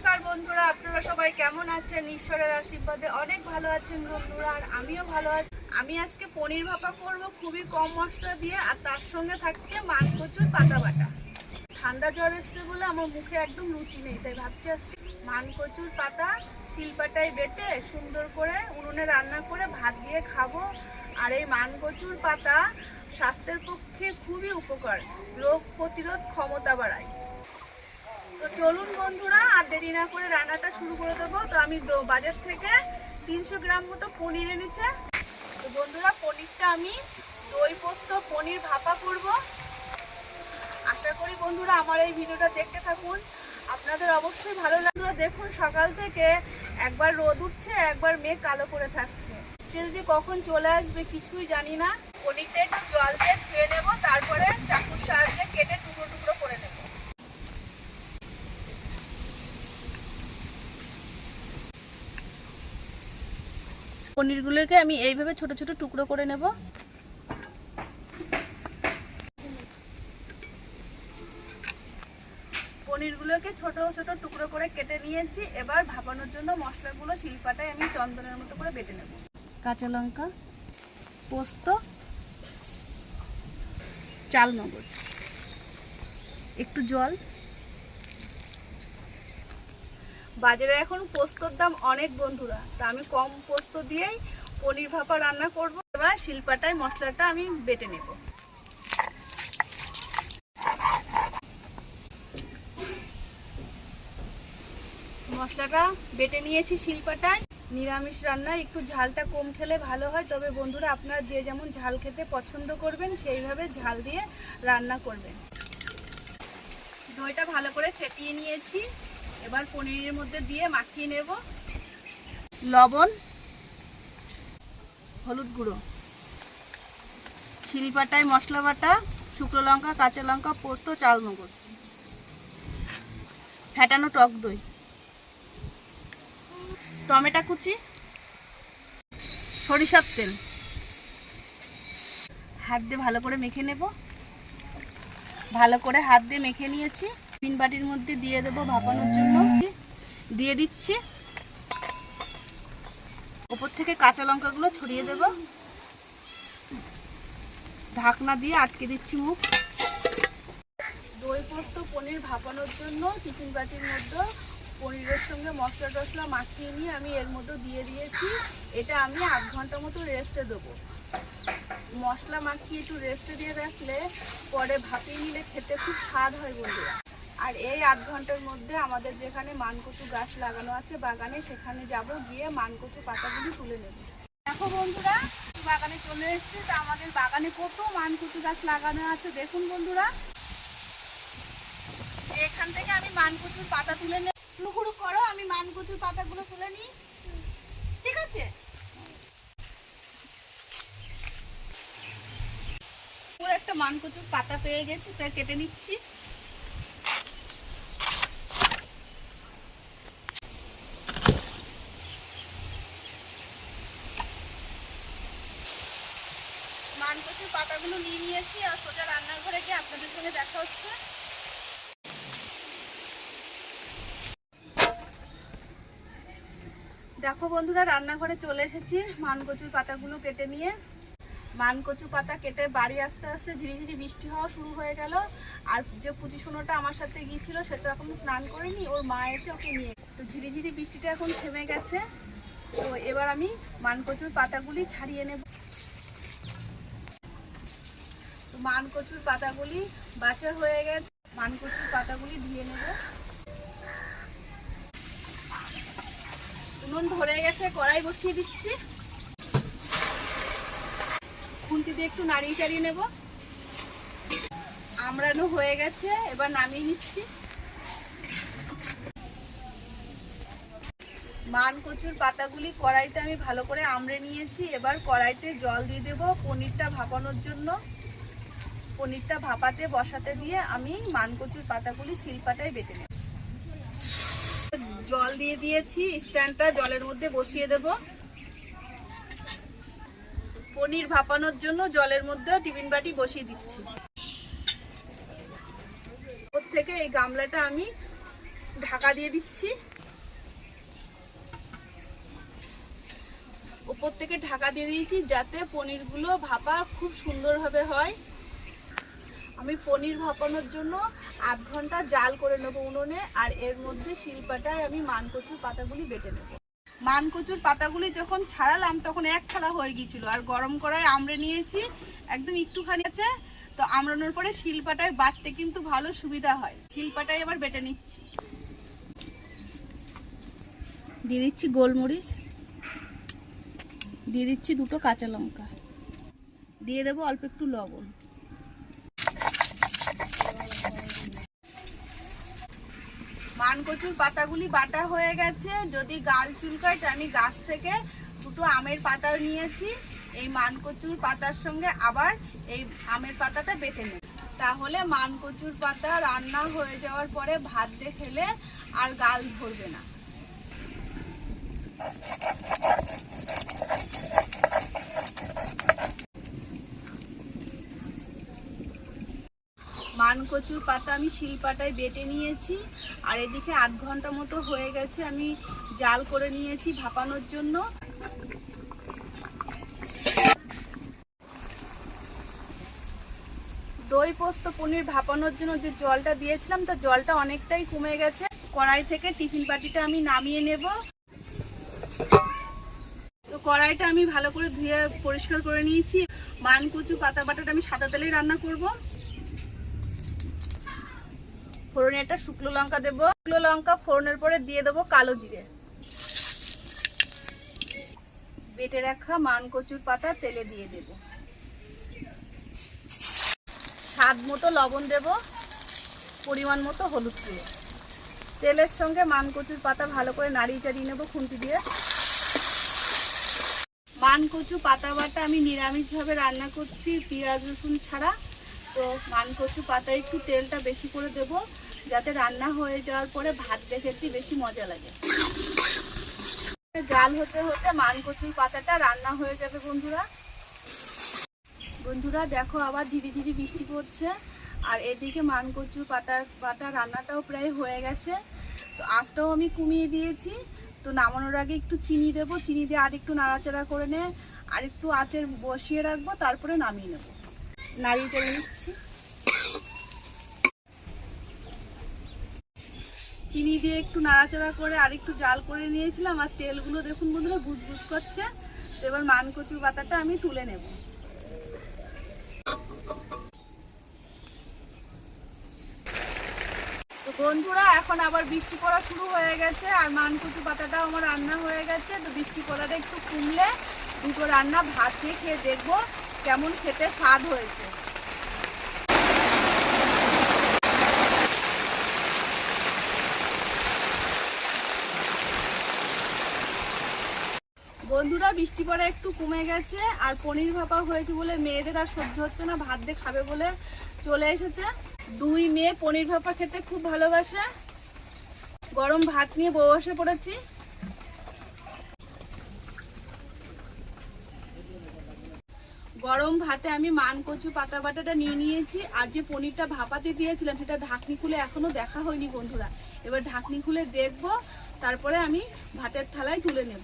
নমস্কার বন্ধুরা, আপনারা সবাই কেমন আছেন? ঈশ্বরের আশীর্বাদে অনেক ভালো আছেন বন্ধুরা, আর আমিও ভালো আছি। আমি আজকে পনির ভাপা করব খুবই কম মশলা দিয়ে, আর তার সঙ্গে থাকছে মান কচুর পাতা বাটা। ঠান্ডা জ্বর এসছে বলে আমার মুখে একদম রুচি নেই, তাই ভাবছি আজকে মান কচুর পাতা শিলপাটায় বেটে সুন্দর করে উনুনে রান্না করে ভাত দিয়ে খাব। আর এই মান কচুর পাতা স্বাস্থ্যের পক্ষে খুবই উপকার, রোগ প্রতিরোধ ক্ষমতা বাড়ায়। তো চলুন বন্ধুরা, আর দেরি না করে রান্নাটা শুরু করে দেবো। তো আমি বাজার থেকে তিনশো গ্রাম মতো পনির এনেছে। তো বন্ধুরা, পনিরটা আমি দই পোস্ত, পনির ভাপা করব। আশা করি বন্ধুরা আমার এই ভিডিওটা দেখতে থাকুন। আপনাদের অবশ্যই ভালো লাগল দেখুন, সকাল থেকে একবার রোদ উঠছে, একবার মেঘ কালো করে থাকছে। যে কখন চলে আসবে কিছুই জানি না। পনিরটা একটু জল দিয়ে ধুয়ে নেব তারপরে চাকুর সাহায্যে কেটে টুকরো টুকরো করে নেব পনিরগুলোকে আমি এইভাবে ছোট ছোট টুকরো করে নেব। পনিরগুলোকে ছোট ছোট টুকরো করে কেটে নিয়েছি। এবার ভাপানোর জন্য মশলাগুলো শিলপাটায় আমি চন্দনের মতো করে বেটে নেব। কাঁচা লঙ্কা, পোস্ত চাল মগজ একটু জল। বাজারে এখন পোস্তর দাম অনেক বন্ধুরা। তা আমি কম পোস্ত দিয়েই পনির ভাপা রান্না করব। এবার শিলপাটায় মশলাটা আমি বেটে নেব। মশলাটা বেটে নিয়েছি শিলপাটায়। নিরামিষ রান্না একটু ঝালটা কম খেলে ভালো হয়। তবে বন্ধুরা, আপনারা যে যেমন ঝাল খেতে পছন্দ করবেন, সেইভাবে ঝাল দিয়ে রান্না করবেন। দইটা ভালো করে ফেটিয়ে নিয়েছি। এবার পনিরের মধ্যে দিয়ে মাখিয়ে নেব লবণ, হলুদ গুঁড়ো শিলপাটায় মশলা বাটা, শুকনো লঙ্কা, কাঁচা লঙ্কা, পোস্ত চাল মগজ ফেটানো টক দই, টমেটো কুচি, সরিষার তেল। হাত দিয়ে ভালো করে মেখে নেব। ভালো করে হাত দিয়ে মেখে নিয়েছি। পিন বাটির মধ্যে দিয়ে দেবো ভাপানোর জন্য। দিয়ে দিচ্ছি। ওপর থেকে কাঁচা লঙ্কাগুলো ছড়িয়ে দেব। ঢাকনা দিয়ে আটকে দিচ্ছি মুখ। দই পোস্ত, পনির ভাপানোর জন্য টিফিন বাটির মধ্যে পনিরের সঙ্গে মশলা টশলা মাখিয়ে নিয়ে আমি এর মধ্যে দিয়ে দিয়েছি। এটা আমি আধ ঘণ্টা মতো রেস্টে দেবো। মশলা মাখিয়ে একটু রেস্টে দিয়ে রাখলে পরে ভাপিয়ে নিলে খেতে খুব স্বাদ হয় বন্ধুরা। আর এই আধ ঘণ্টার মধ্যে আমাদের যেখানে মানকচু গাছ লাগানো আছে বাগানে, সেখানে যাব গিয়ে মানকচু পাতাগুলি তুলে নেব। দেখো বন্ধুরা, বাগানে চলে এসেছি। তা আমাদের বাগানে কত মানকচু গাছ লাগানো আছে দেখুন বন্ধুরা। এখান থেকে আমি মানকচুর পাতা তুলে নেব। হুড়ু করো, আমি মানকচুর পাতাগুলো তুলে নিই। ঠিক আছে? একটা মানকচুর পাতা পেয়ে গেছি তাই কেটে নিচ্ছি। মানকচুর পাতাগুলো নিয়ে নিয়েছি আর সোজা রান্নাঘরে গিয়ে আপনাদের সঙ্গে দেখা হচ্ছে। দেখো বন্ধুরা, রান্নাঘরে চলে এসেছি মানকচুর পাতাগুলো কেটে নিয়ে। মানকচু পাতা কেটে বাড়ি আসতে আসতে ঝিরিঝিরি বৃষ্টি হওয়া শুরু হয়ে গেল। আর যে পুচি সোনাটা আমার সাথে গিয়েছিল, সে তো এখন স্নান করেনি, ওর মা এসে ওকে নিয়ে তো ঝিরিঝিরি বৃষ্টিটা এখন থেমে গেছে। তো এবার আমি মানকচুর পাতাগুলি ছাড়িয়ে নেব। মানকচুর পাতাগুলি বাছা হয়ে গেছে। মানকচুর পাতাগুলি ধুয়ে নেব। নুন ধরে গেছে, কড়াই বসিয়ে দিচ্ছি। খুন্তি দিয়ে একটু নাড়িয়ে চাড়িয়ে নেব। আমরানো হয়ে গেছে, এবার নামিয়ে নিচ্ছি। মান কচুর পাতাগুলি কড়াইতে আমি ভালো করে আমড়ে নিয়েছি। এবার কড়াইতে জল দিয়ে দেব পনিরটা ভাপানোর জন্য। পনিরটা ভাপাতে, বসাতে দিয়ে আমি মানকচুর পাতাগুলি শিলপাটায় বেটে নেব। জল দিয়ে দিয়েছি, স্ট্যান্ডটা জলের মধ্যে বসিয়ে দেব। পনির ভাপানোর জন্য জলের মধ্যে টিফিন বাটি বসিয়ে দিচ্ছি। ওর থেকে এই গামলাটা আমি ঢাকা দিয়ে দিচ্ছি। ওপর থেকে ঢাকা দিয়ে দিয়েছি যাতে পনিরগুলো ভাপা খুব সুন্দরভাবে হয়। আমি পনির ভাপানোর জন্য আধ ঘণ্টা জাল করে নেব উনুনে, আর এর মধ্যে শিলপাটায় আমি মানকচুর পাতাগুলি বেটে নেব। মানকচুর পাতাগুলি যখন ছাড়ালাম, তখন এক থালা হয়ে গিয়েছিল, আর গরম করায় আমড়ে নিয়েছি, একদম একটুখানি আছে, তো আমড়ানোর পরে শিলপাটায় বাটতে কিন্তু ভালো সুবিধা হয়। শিলপাটায় এবার বেটে নিচ্ছি। দিয়ে দিচ্ছি গোলমরিচ, দিয়ে দিচ্ছি দুটো কাঁচা লঙ্কা, দিয়ে দেবো অল্প একটু লবণ। মানকচুর পাতাগুলি বাটা হয়ে গেছে। যদি গাল চুলকায় আমি গাছ থেকে দুটো আমের পাতা নিয়েছি। এই মানকচুর পাতার সঙ্গে আবার এই আমের পাতাটা বেটে নেব। তাহলে মানকচুর পাতা রান্না হয়ে যাওয়ার পরে ভাত দিয়ে খেলে আর গাল ধরবে না। মানকচুর পাতা আমি শিলপাটায় বেটে নিয়েছি। আর এদিকে আধ ঘণ্টা মতো হয়ে গেছে, আমি জাল করে নিয়েছি ভাপানোর জন্য। দই পোস্ত পনির ভাপানোর জন্য যে জলটা দিয়েছিলাম, তা জলটা অনেকটাই কমে গেছে। কড়াই থেকে টিফিন বাটিটা আমি নামিয়ে নেব। তো কড়াইটা আমি ভালো করে ধুয়ে পরিষ্কার করে নিয়েছি। মানকুচু পাতা, বাটাটা আমি সাদা তেলেই রান্না করব। ফোড়নে একটা শুকনো লঙ্কা দেবো। শুকনো লঙ্কা ফোড়নের পরে দিয়ে দেবো কালো জিরে। বেটে রাখা মানকচুর পাতা তেলে দিয়ে দেব। স্বাদ মতো লবণ দেব, পরিমাণ মতো হলুদ গুঁড়ো। তেলের সঙ্গে মানকচুর পাতা ভালো করে নাড়িয়ে চাড়িয়ে নেব খুন্তি দিয়ে। মানকচু পাতা বাটা আমি নিরামিষভাবে রান্না করছি, পেঁয়াজ রসুন ছাড়া। তো মানকচু পাতায় একটু তেলটা বেশি করে দেব, যাতে রান্না হয়ে যাওয়ার পরে ভাত খেতে বেশি মজা লাগে। জাল হতে হতে মান মানকচুর পাতাটা রান্না হয়ে যাবে বন্ধুরা। বন্ধুরা দেখো আবার ঝিরিঝিরি বৃষ্টি পড়ছে, আর এদিকে মানকচুর পাতার পাতা রান্নাটাও প্রায় হয়ে গেছে। তো আঁচটাও আমি কমিয়ে দিয়েছি, তো নামানোর আগে একটু চিনি দেবো, চিনি দিয়ে আর একটু নাড়াচাড়া করে নে আর একটু আঁচের বসিয়ে রাখব, তারপরে নামিয়ে নেব। নাড়িয়ে করে নিচ্ছি। চিনি দিয়ে একটু নাড়াচাড়া করে আর একটু জাল করে নিয়েছিলাম, আর তেলগুলো দেখুন বন্ধুরা বুজবুজ করছে। তো এবার মানকচুর পাতাটা আমি তুলে নেব। তো বন্ধুরা, এখন আবার বৃষ্টি পড়া শুরু হয়ে গেছে, আর মানকচু পাতাটাও আমার রান্না হয়ে গেছে। তো বৃষ্টি পড়াটা একটু কমলে দুটো রান্না ভাত দিয়ে খেয়ে দেখব। কেমন খেতে স্বাদ হয়েছে। বন্ধুরা, বৃষ্টি পড়া একটু কমে গেছে আর পনির ভাপা হয়েছে বলে মেয়েদের আর সহ্য হচ্ছে না, ভাত দিয়ে খাবে বলে চলে এসেছে। দুই মেয়ে পনির ভাপা খেতে খুব ভালোবাসে। গরম ভাত নিয়ে বসে পড়েছি। গরম ভাতে আমি মান কচু পাতা বাটাটা নিয়ে নিয়েছি, আর যে পনিরটা ভাপাতে দিয়েছিলাম সেটা ঢাকনি খুলে এখনও দেখা হয়নি বন্ধুরা। এবার ঢাকনি খুলে দেখব, তারপরে আমি ভাতের থালায় তুলে নেব।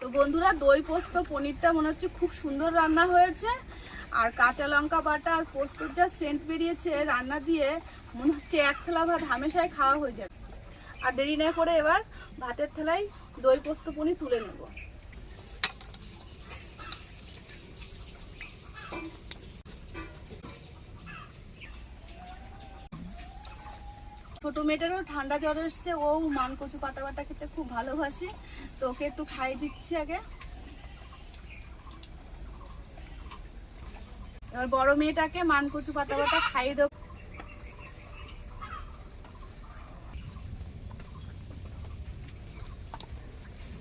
তো বন্ধুরা, দই পোস্ত, পনিরটা মনে হচ্ছে খুব সুন্দর রান্না হয়েছে, আর কাঁচা লঙ্কা বাটা আর পোস্তর যা সেন্ট বেরিয়েছে, রান্না দিয়ে মনে হচ্ছে এক থালা ভাত হামেশাই খাওয়া হয়ে যাবে। আর দেরি না করে এবার ভাতের থালায় দই পোস্ত পনির তুলে নেব। ছোট মেয়েটারও ঠান্ডা জ্বর এসছে, ও মান কচু পাতা বাটা খেতে খুব ভালোবাসে, তো ওকে একটু খাই দিচ্ছি আগে। এবার বড় মেয়েটাকে মান কচু পাতা বাটা খাইয়ে দেবো।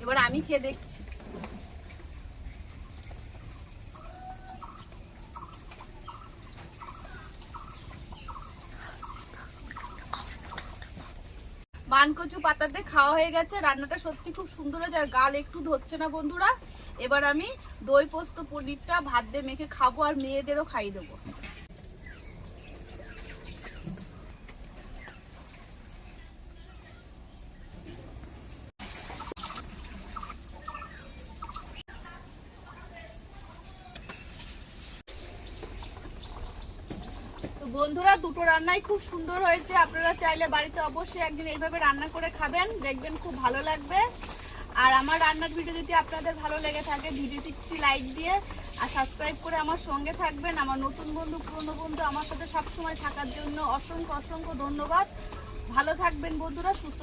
এবার আমি খেয়ে দেখছি। মানকচু পাতাতে খাওয়া হয়ে গেছে, রান্নাটা সত্যি খুব সুন্দর হয়েছে, আর গাল একটু ধরছে না বন্ধুরা। এবার আমি দই পোস্ত পনিরটা ভাত দিয়ে মেখে খাব, আর মেয়েদেরও খাইয়ে দেবো। বন্ধুরা, দুটো রান্নাই খুব সুন্দর হয়েছে। আপনারা চাইলে বাড়িতে অবশ্যই একদিন এইভাবে রান্না করে খাবেন। দেখবেন খুব ভালো লাগবে। আর আমার রান্নার ভিডিও যদি আপনাদের ভালো লেগে থাকে ভিডিওটি একটি লাইক দিয়ে আর সাবস্ক্রাইব করে আমার সঙ্গে থাকবেন। আমার নতুন বন্ধু, পুরনো বন্ধু আমার সাথে সবসময় থাকার জন্য অসংখ্য অসংখ্য ধন্যবাদ। ভালো থাকবেন বন্ধুরা, সুস্থ